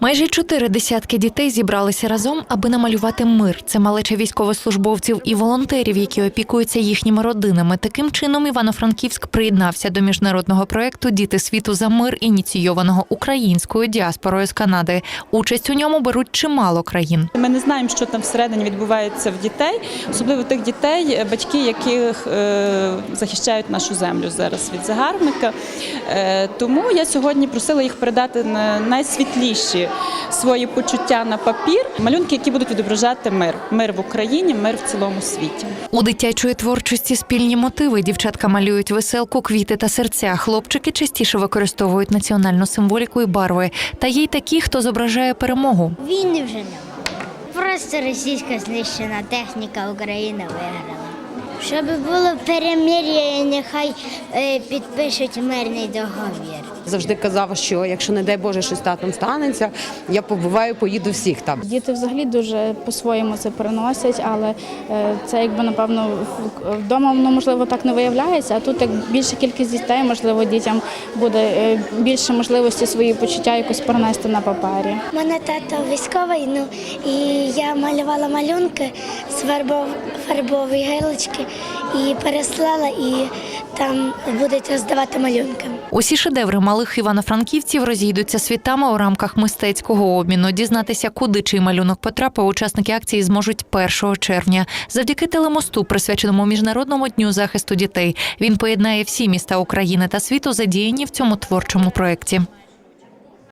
Майже чотири десятки дітей зібралися разом, аби намалювати мир. Це малеча військовослужбовців і волонтерів, які опікуються їхніми родинами. Таким чином Івано-Франківськ приєднався до міжнародного проекту Діти світу за мир, ініційованого українською діаспорою з Канади. Участь у ньому беруть чимало країн. Ми не знаємо, що там всередині відбувається в дітей, особливо тих дітей, батьки яких е, захищають нашу землю зараз від загарбника. Е, тому я сьогодні просила їх передати на найсвітліші свої почуття на папір, малюнки, які будуть відображати мир, мир в Україні, мир в цілому світі. У дитячої творчості спільні мотиви. Дівчатка малюють веселку, квіти та серця. Хлопчики частіше використовують національну символіку і барви. Та є й такі, хто зображає перемогу. Війни вже немає. Просто російська знищена техніка Україна виграла. Щоб було перемир'я, нехай е, підпишуть мирний договір. Завжди казав, що якщо не дай Боже щось татом станеться, я побуваю, поїду всіх там. Діти взагалі дуже по-своєму це переносять, але е, це якби напевно вдома воно можливо так не виявляється. А тут як більша кількість дітей, можливо, дітям буде е, більше можливості свої почуття якось перенести на папері. Мене тато військовий, ну і я малювала малюнки з фарбов, фарбової гилочки і переслала, і там будуть роздавати малюнки. Усі шедеври малих івано-франківців розійдуться світами у рамках мистецького обміну. Дізнатися, куди чий малюнок потрапив, учасники акції зможуть 1 червня. Завдяки телемосту, присвяченому міжнародному дню захисту дітей. Він поєднає всі міста України та світу, задіяні в цьому творчому проєкті.